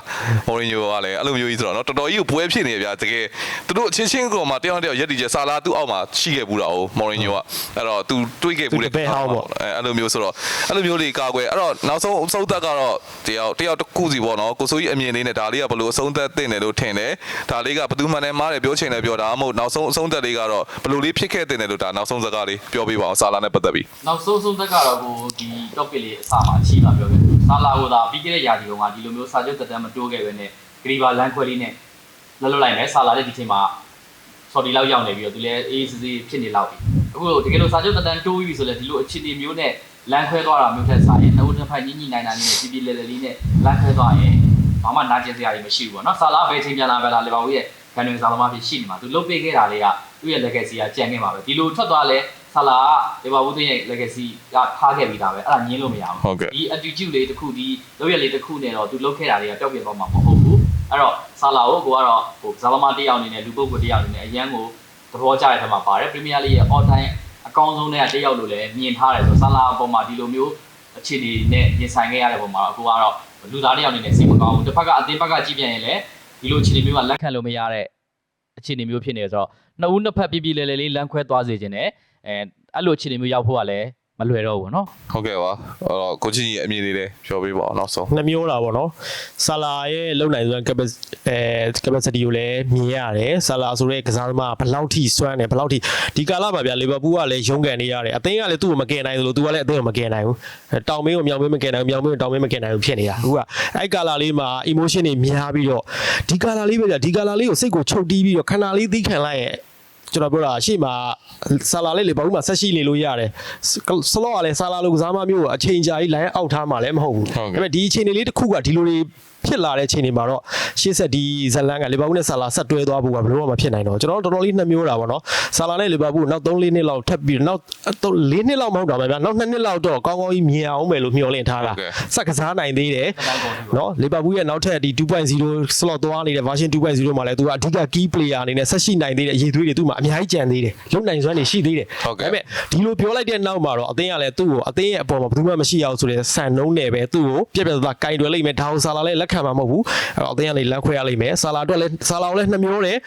မော်ရီညိုကလည်းအဲ့လိုမျိုးကြီးဆိုတော့နော်တော်တော်ကြီးကိုပွဲဖြစ်နေဗျာတကယ်သူတို့အချင်းချင်းကောင်မှတစ်ယောက်တစ်ယောက်ရက်တီချက်ဆာလာသူ့အောက်မှာရှိခဲ့ဘူးတာ哦မော်ရီညိုကအဲ့တော့ तू တွေးခဲ့ဘူးလေသူတပည့်ဟောင်းပေါ့အဲအဲ့လိုမျိုးဆိုတော့အဲ့လိုမျိုးလေးကာကွယ်အဲ့တော့နောက်ဆုံးအဆုံးသက်ကတော့တယောက်တယောက်တစ်ခုစီပေါ့နော်ကိုစိုးကြီးအမြင်လေးနဲ့ဒါလေးကဘယ်လိုအဆုံးသက်တင်တယ်လို့ထင်တယ်ဒါလေးကဘယ်သူမှလည်းမားတယ်ပြောချင်တယ်ပြောတာမဟုတ်နောက်ဆုံးအဆုံးသက်လေးကတော့ဘယ်လိုလေးဖြစ်ခဲ့တင်တယ်လို့ဒါနောက်ဆုံးစကားလေးပြောပြပါအောင်စာလာနဲ့ပတ်သက်ပြီးနောက်ဆုံးဆုံးသက်ကတော့ကိုဒီ topic လေးအစမှာအချီးမှာပြောခဲ့တယ်။ဆာလာကိုသာပြီးခဲ့တဲ့ရာသီတုန်းကဒီလိုမျိုးစာချုပ်တက်တမ်းမတိုးခဲ့ပဲနဲ့ဂရီဘာလန်ခွဲလေးနဲ့လှလွတ်လိုက်မယ်ဆာလာတဲ့ဒီချိန်မှာဆော်ဒီလောက်ရောက်နေပြီးတော့သူလည်းအေးစစ်စစ်ဖြစ်နေလောက်ပြီ။အခုတကယ်လို့စာချုပ်တက်တမ်းတိုးပြီဆိုလည်းဒီလိုအခြေအနေမျိုးနဲ့လန်ခွဲသွားတာမျိုးထက်စာရင်နှုတ်နှစ်ဖက်ညှိညှိနိုင်တာလေးနဲ့ပြပြလဲလဲလေးနဲ့လန်ခွဲသွားရင်ဘာမှနာကျင်စရာတွေမရှိဘူးပေါ့နော်။ဆာလာဘယ်ချိန်ပြန်လာပဲလားလေဘာဦးရဲ့ကန်ဝင်စာသမားဖြစ်ရှိနေမှာသူလုတ်ပေးခဲ့တာလေးကသူ့ရဲ့ legacy ကကြံခဲ့မှာပဲဒီလိုထွက်သွားလဲ ဆာလာကလေဘာဦးရဲ့ legacy ကထားခဲ့ပြီးသားပဲအဲ့ဒါညင်းလို့မရဘူးဟုတ်ကဲ့ဒီ attitude လေးတစ်ခုဒီလောက်ရလေးတစ်ခုနဲ့တော့သူလုပ်ခဲ့တာတွေကပျောက်ပြယ်သွားမှာမဟုတ်ဘူးအဲ့တော့ဆာလာကိုကိုကတော့ဟိုဇာလမာတစ်ယောက်အနေနဲ့လူပုဂ္ဂိုလ်တစ်ယောက်အနေနဲ့အရန်ကိုသဘောကျတဲ့ထက်မှာပါတယ်ပရီးမီးယားလိရဲ့ all time အကောင်းဆုံးတဲ့တစ်ယောက်လို့လည်းမြင်ထားတယ်ဆိုတော့ဆာလာအပေါ်မှာဒီလိုမျိုးအခြေအနေနဲ့ရင်ဆိုင်ခဲ့ရတဲ့ပုံမှာတော့ကိုကတော့လူသားတစ်ယောက်အနေနဲ့စိတ်မကောင်းဘူးတစ်ဖက်ကအသင်းဘက်ကကြည့်ပြန်ရင်လည်းဒီလိုအခြေအနေမျိုးကလက်ခံလို့မရတဲ့အခြေအနေမျိုးဖြစ်နေဆိုတော့နှစ်ဦးနှစ်ဖက်ပြပြလဲလဲလေးလမ်းခွဲသွားစေခြင်းနဲ့ အဲအဲ့လိုအခြေအနေမျိုးရောက်ဖို့ကလည်းမလွယ်တော့ဘူးเนาะ ဟုတ်ကဲ့ပါအဲ့တော့ကိုကြီးရဲ့အမြင်လေးလေးပြောပြပါအောင်နောက်ဆုံး နှမျိုးတာဗောနော်ဆာလာရဲ့လုံနိုင်စွမ်း capacity အဲ capacity ကိုလည်းမြင်ရတယ်ဆာလာဆိုတဲ့ကစားသမားကဘယ်လောက်ထိစွမ်းတယ်ဘယ်လောက်ထိဒီကာလပါဗျာလီဗာပူးကလည်းရုန်းကန်နေရတယ်အသင်းကလည်းသူ့ကိုမကယ်နိုင်ဘူးလို့သူကလည်းအသင်းကိုမကယ်နိုင်ဘူးအဲတောင်မင်းကိုမြောင်မင်းမကယ်နိုင်ဘူးမြောင်မင်းကိုတောင်မင်းမကယ်နိုင်ဘူးဖြစ်နေတာအခုကအဲ့ကာလာလေးမှာ emotion တွေများပြီးတော့ဒီကာလာလေးပဲဗျာဒီကာလာလေးကိုစိတ်ကိုချုပ်တီးပြီးတော့ခန္ဓာလေးသီးခံလိုက်ရဲ့ ကျွန်တော်ပြောတာအရှိမဆာလာလေးလေဘာလို့မှဆက်ရှိနေလို့ရတယ်စလော့ကလည်းဆာလာလိုကစားမမျိုးကိုအချိန်ကြာကြီးလိုင်းအောက်ထားမှလည်းမဟုတ်ဘူးဒါပေမဲ့ဒီအချိန်လေးတစ်ခုကဒီလိုတွေ ဖြစ်လာတဲ့ချိန်တွေမှာတော့ရှေ့ဆက်ဒီဇလန်ကလီဗာပူးနဲ့ဆာလာဆက်တွဲသွားဖို့ကဘယ်လိုမှမဖြစ်နိုင်တော့ကျွန်တော်တို့တော်တော်လေးနှမျိုးတာပေါ့နော်ဆာလာနဲ့လီဗာပူးနောက်3-4နှစ်လောက်ထပ်ပြီးနောက်4နှစ်လောက်မဟုတ်တော့ဗျာနောက်2နှစ်လောက်တော့ကောင်းကောင်းကြီးမြင်အောင်မယ်လို့မျှော်လင့်ထားတာစက်ကစားနိုင်သေးတယ်နော်လီဗာပူးရဲ့နောက်ထပ်ဒီ2.0 slot သွားနေတဲ့ version 2.0မှာလည်းသူကအဓိက key player အနေနဲ့ဆက်ရှိနိုင်သေးတယ်အရေးသွေးတွေသူ့မှာအများကြီးကြံသေးတယ်လုံနိုင်စွမ်းတွေရှိသေးတယ်ဟုတ်ကဲ့ဒါပေမဲ့ဒီလိုပြောလိုက်တဲ့နောက်မှာတော့အသင်းကလည်းသူ့ကိုအသင်းရဲ့အပေါ်မှာဘယ်သူမှမရှိအောင်ဆိုတဲ့ဆန်နှုံးနဲ့ပဲသူ့ကိုပြက်ပြက်သားသားကင်တွယ်လိုက်မယ်ဒါကိုဆာလာလည်းလက်ခံမှာမဟုတ်ဘူးအဲ့တော့အသင်းကလည်းလမ်းခွဲရလိမ့်မယ်ဆာလာအတွက်လည်းဆာလာကိုလည်းနှမျိုးတယ်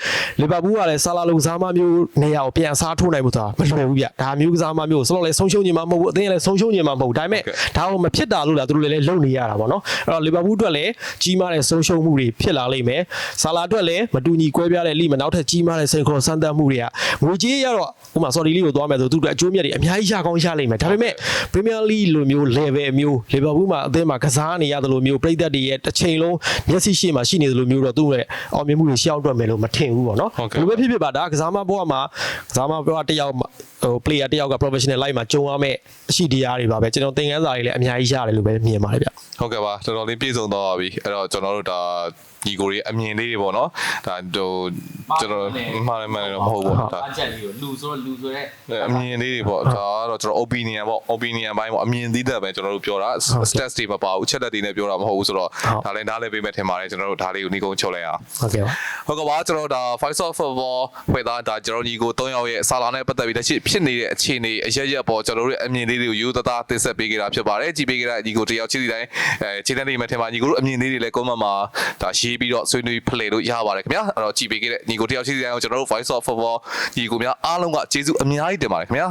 လီဗာပူးကလည်းဆာလာလိုကစားမမျိုးနေရာကိုပြန်စားထိုးနိုင်မှုဆိုတာမလွယ်ဘူးဗျဒါမျိုးကစားမမျိုးဆိုတော့လည်းဆုံးရှုံးနေမှာမဟုတ်ဘူးအသင်းကလည်းဆုံးရှုံးနေမှာမဟုတ်ဘူးဒါပေမဲ့ဒါကိုမဖြစ်တာလို့လားသူတို့လည်းလုံနေရတာပေါ့နော်အဲ့တော့လီဗာပူးအတွက်လည်းကြီးမားတဲ့ဆုံးရှုံးမှုတွေဖြစ်လာလိမ့်မယ်ဆာလာအတွက်လည်းမတူညီကွဲပြားတဲ့လိမ့်မယ်နောက်ထပ်ကြီးမားတဲ့စိန်ခေါ်စမ်းသပ်မှုတွေကငွေကြေးရတော့ဥပမာဆော်ဒီလီကိုသွားမယ်ဆိုသူတို့အကျိုးမြတ်တွေအများကြီးရကောင်းရလိမ့်မယ်ဒါပေမဲ့ Premier League လိုမျိုး level မျိုးလီဗာပူးမှာအသင်းမှာကစားနေရတယ်လို့မျိုးပြည်သက်တွေရဲ့တစ်ချိန်လုံးမျက်စိရှိမှရှိနေတယ်လို့မျိုးတော့သူ့ရဲ့အောင်မြင်မှုတွေရှောက်တွက်မယ်လို့မထင်ဘူးပေါ့နော်ဟုတ်ကဲ့ဘယ်လိုပဲဖြစ်ဖြစ်ပါဒါကစားမဘောမှာကစားမဘောတစ်ယောက်ဟို player တစ်ယောက်က professional life မှာကြုံရမယ့်အရှိတရားတွေပါပဲကျွန်တော်သင်ခန်းစာတွေလည်းအများကြီးရတယ်လို့ပဲမြင်ပါတယ်ဗျဟုတ်ကဲ့ပါတော်တော်လေးပြည့်စုံတော့ပါပြီအဲ့တော့ကျွန်တော်တို့ဒါ ညီကိုတွေအမြင်လေးတွေပေါ့နော်ဒါဟိုကျွန်တော်မှားတယ်မှန်တယ်တော့မဟုတ်ဘူးဒါအချက်လေးကိုလူဆိုတော့လူဆိုတဲ့အမြင်လေးတွေပေါ့ဒါကတော့ကျွန်တော် opinion ပေါ့ opinion ဘိုင်းပေါ့အမြင်သီးသန့်ပဲကျွန်တော်တို့ပြောတာ stats တွေမပါဘူးအချက်လက်တွေနဲ့ပြောတာမဟုတ်ဘူးဆိုတော့ဒါလည်းနားလည်ပေးမယ်ထင်ပါတယ်ကျွန်တော်တို့ဒါလေးကိုညီကုန်းချုပ်လိုက်အောင်ဟုတ်ကဲ့ပါဟုတ်ကဲ့ပါကျွန်တော်တို့ဒါ Five of Football ဖွဲ့သားဒါကျွန်တော်ညီကို၃ယောက်ရဲ့ဆာလာနဲ့ပတ်သက်ပြီးလက်ရှိဖြစ်နေတဲ့အခြေအနေအရရက်ပေါ်ကျွန်တော်တို့ရဲ့အမြင်လေးတွေကိုယူသသားတင်ဆက်ပေးကြတာဖြစ်ပါတယ်ကြည်ပေးကြတဲ့ညီကိုတယောက်ချင်းစီတိုင်းအဲခြေတန်းနေမှထင်ပါညီကိုတို့အမြင်လေးတွေလည်းကွန်မန့်မှာဒါရေးပြီးတော့ဆွေးနွေးဖလှယ်လို့ရပါတယ်ခင်ဗျာအဲ့တော့ကြည်ပေးကြတဲ့ညီကိုတယောက်ချင်းစီတိုင်းကိုကျွန်တော်တို့ Voice of Football ညီကိုများအားလုံးကကျေးဇူးအများကြီးတင်ပါတယ်ခင်ဗျာ